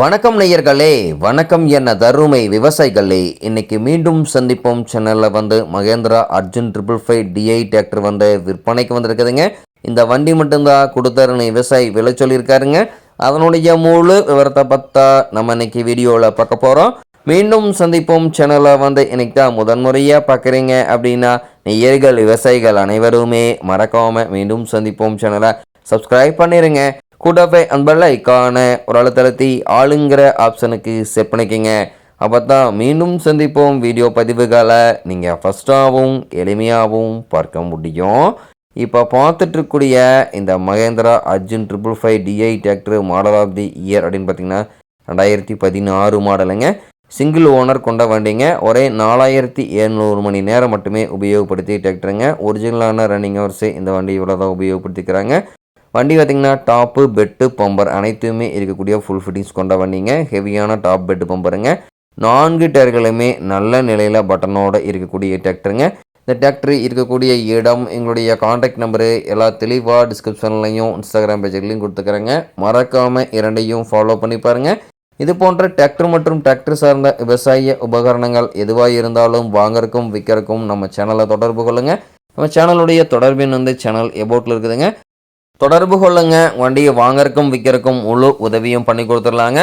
வணக்கம் நேயர்களே வணக்கம் என்ன தருமை விவசாயிகளே. இன்னைக்கு மீண்டும் சந்திப்போம். சேனலில் வந்து Mahindra Arjun triple five DI tractor வந்து விற்பனைக்கு வந்திருக்குதுங்க. இந்த வண்டி மட்டும்தான் கொடுத்தாருன்னு விவசாயி விலை சொல்லியிருக்காருங்க. அதனுடைய முழு விவரத்தை பார்த்தா நம்ம இன்னைக்கு வீடியோவில் பார்க்க போகிறோம் மீண்டும் சந்திப்போம். சேனலை வந்து இன்னைக்கு தான் முதன்முறையாக பார்க்குறீங்க அப்படின்னா நேயர்கள் விவசாயிகள் அனைவருமே மறக்காமல் மீண்டும் சந்திப்போம். சேனலை சப்ஸ்கிரைப் பண்ணிடுங்க கூடவே அந்த பெல் ஐக்கான ஒரு அழுத்தழுத்தி ஆளுங்கிற ஆப்ஷனுக்கு செட் பண்ணிக்கோங்க. அப்போ தான் மீண்டும் சந்திப்போம். வீடியோ பதிவுகளை நீங்கள் ஃபஸ்ட்டாகவும் எளிமையாகவும் பார்க்க முடியும். இப்போ பார்த்துட்ருக்கூடிய இந்த Mahindra Arjun triple five DI tractor model of the year அப்படின்னு பார்த்தீங்கன்னா ரெண்டாயிரத்தி பதினாறு மாடலுங்க சிங்கிள் ஓனர் கொண்ட வண்டிங்க. ஒரே நாலாயிரத்தி எழுநூறு மணி நேரம் மட்டுமே உபயோகப்படுத்தி டிராக்டருங்க ஒரிஜினலான ரன்னிங் ஹவர்ஸே இந்த வண்டி இவ்வளோ தான் உபயோகப்படுத்திக்கிறாங்க. வண்டி பார்த்திங்கன்னா டாப்பு பெட்டு பம்பர் அனைத்துமே இருக்கக்கூடிய ஃபுல் ஃபிட்டிங்ஸ் கொண்ட வண்டிங்க. ஹெவியான டாப் பெட்டு பம்பருங்க நான்கு டயர்களுமே நல்ல நிலையில் பட்டனோட இருக்கக்கூடிய டிராக்டருங்க இந்த டிராக்டர் இருக்கக்கூடிய இடம் எங்களுடைய காண்டாக்ட் நம்பரு எல்லா தெளிவாக டிஸ்கிரிப்ஷன்லையும் இன்ஸ்டாகிராம் பேஜ்லையும் கொடுத்துக்கிறேங்க. மறக்காமல் இரண்டையும் ஃபாலோ பண்ணி பாருங்கள் இது போன்ற டிராக்டர் மற்றும் டிராக்டர் சார்ந்த விவசாய உபகரணங்கள் எதுவாக இருந்தாலும் வாங்கறக்கும் விற்கிறக்கும் நம்ம சேனலை தொடர்பு கொள்ளுங்கள் நம்ம சேனலுடைய தொடர்பின் வந்து சேனல் எபோட்டில் இருக்குதுங்க. தொடர்பு கொள்ளுங்க. வண்டியை வாங்கறக்கும் விற்கிறக்கும் முழு உதவியும் பண்ணி கொடுத்துடலாங்க.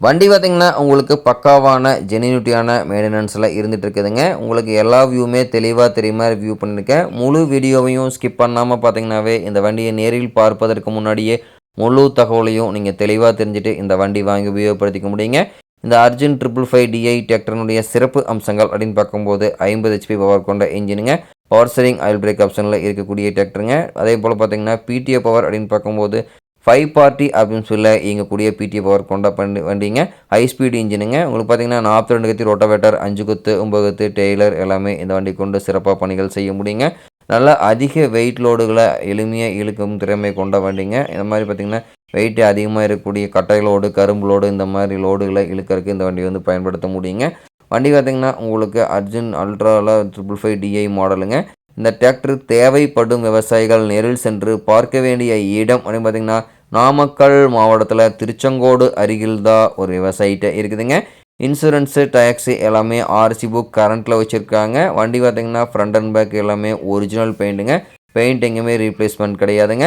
வண்டி பார்த்திங்கன்னா உங்களுக்கு பக்காவான ஜெனினுட்டியான மெயின்டெனன்ஸில் இருந்துகிட்டு இருக்குதுங்க. உங்களுக்கு எல்லா வியூவுமே தெளிவாக தெரியுமா வியூ பண்ணியிருக்கேன் முழு வீடியோவையும் ஸ்கிப் பண்ணாமல் பார்த்தீங்கன்னாவே இந்த வண்டியை நேரில் பார்ப்பதற்கு முன்னாடியே முழு தகவலையும் நீங்கள் தெளிவாக தெரிஞ்சுட்டு இந்த வண்டி வாங்கி உபயோகப்படுத்திக்க முடியுங்க. இந்த அர்ஜுன் ட்ரிபிள் ஃபைவ் டிஐ டிராக்டர்னுடைய சிறப்பு அம்சங்கள் அப்படின்னு பார்க்கும்போது ஐம்பது ஹெச்பி பவர் கொண்ட இன்ஜினுங்க பவர் ஆயில் பிரேக் ஆப்ஷனில் இருக்கக்கூடிய டிராக்டருங்க அதே போல் பார்த்தீங்கன்னா பிடிஏ பவர் அப்படின்னு பார்க்கும்போது ஃபைவ் பார்ட்டி அப்படின்னு சொல்ல இயங்கக்கூடிய பிடிஏ பவர் கொண்ட பண்ணி வண்டிங்க. ஹை ஸ்பீட் இன்ஜினுங்க உங்களுக்கு பார்த்தீங்கன்னா நாற்பத்தி ரெண்டு கத்தி ரோட்டோவேட்டர் அஞ்சு குத்து ஒம்பது குத்து டெய்லர் எல்லாமே இந்த வண்டி கொண்டு சிறப்பாக பணிகள் செய்ய முடியுங்க. நல்லா அதிக வெயிட் லோடுகளை எளிமையாக இழுக்கும் திறமை கொண்ட வண்டிங்க. இந்த மாதிரி பார்த்திங்கன்னா வெயிட் அதிகமாக இருக்கக்கூடிய கட்டை லோடு கரும்பு லோடு இந்த மாதிரி லோடுகளை இழுக்கிறதுக்கு இந்த வண்டி வந்து பயன்படுத்த முடியுங்க. வண்டி பார்த்திங்கன்னா உங்களுக்கு அர்ஜுன் அல்ட்ராவில் ட்ரிபிள் ஃபைவ் டிஐ மாடலுங்க இந்த டிராக்டர் தேவைப்படும் விவசாயிகள் நேரில் சென்று பார்க்க வேண்டிய இடம் அப்படின்னு பார்த்திங்கன்னா நாமக்கல் மாவட்டத்தில் திருச்செங்கோடு அருகில் தான் ஒரு விவசாயிட்ட இருக்குதுங்க. இன்சூரன்ஸு டேக்ஸு எல்லாமே ஆர்சி புக் கரண்ட்டில் வச்சுருக்காங்க. வண்டி பார்த்திங்கன்னா ஃப்ரண்ட் அண்ட் பேக் எல்லாமே ஒரிஜினல் பெயிண்ட்டுங்க பெயிண்ட் எங்கேயுமே ரீப்ளேஸ்மெண்ட் கிடையாதுங்க.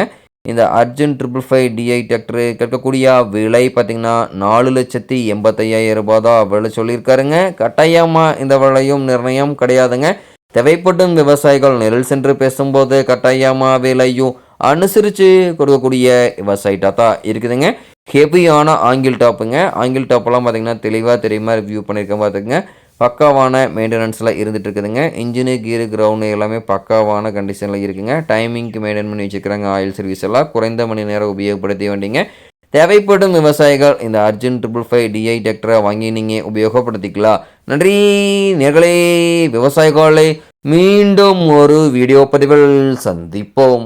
இந்த Arjun triple five DI tractor கேட்கக்கூடிய விலை பார்த்திங்கன்னா நாலு லட்சத்தி எண்பத்தையாயிரம் ரூபாய் தான் விலை சொல்லியிருக்காருங்க. கட்டாயமாக இந்த விலையும் நிர்ணயம் கிடையாதுங்க. தேவைப்படும் விவசாயிகள் நெருள் சென்று பேசும்போது கட்டாயமாக விலையும் அனுசரித்து கொடுக்கக்கூடிய விவசாயிட்டாக தான் இருக்குதுங்க. ஹெவியான ஆங்கில் டாப்புங்க ஆங்கில் டாப்பெல்லாம் பார்த்திங்கன்னா தெளிவாக தெரியுமா ரிவ்யூ பண்ணியிருக்கேன் பார்த்துக்குங்க. பக்காவான மெயின்டெனன்ஸில் இருந்துட்டு இருக்குதுங்க இன்ஜினு கீரு கிரவுண்டு எல்லாமே பக்காவான கண்டிஷனில் இருக்குங்க. டைமிங்க்கு மெயின்டைன் பண்ணி வச்சுக்கிறாங்க ஆயில் சர்வீஸ் எல்லாம். குறைந்த மணி நேரம் உபயோகப்படுத்தி வண்டிங்க. தேவைப்படும் விவசாயிகள் இந்த அர்ஜுன் ட்ரிபிள் ஃபைவ் டிஐ டிராக்டரை வாங்கி நீங்கள் உபயோகப்படுத்திக்கலாம். நன்றி. நேர்களே விவசாயிகளே மீண்டும் ஒரு வீடியோ பதிவில் சந்திப்போம்.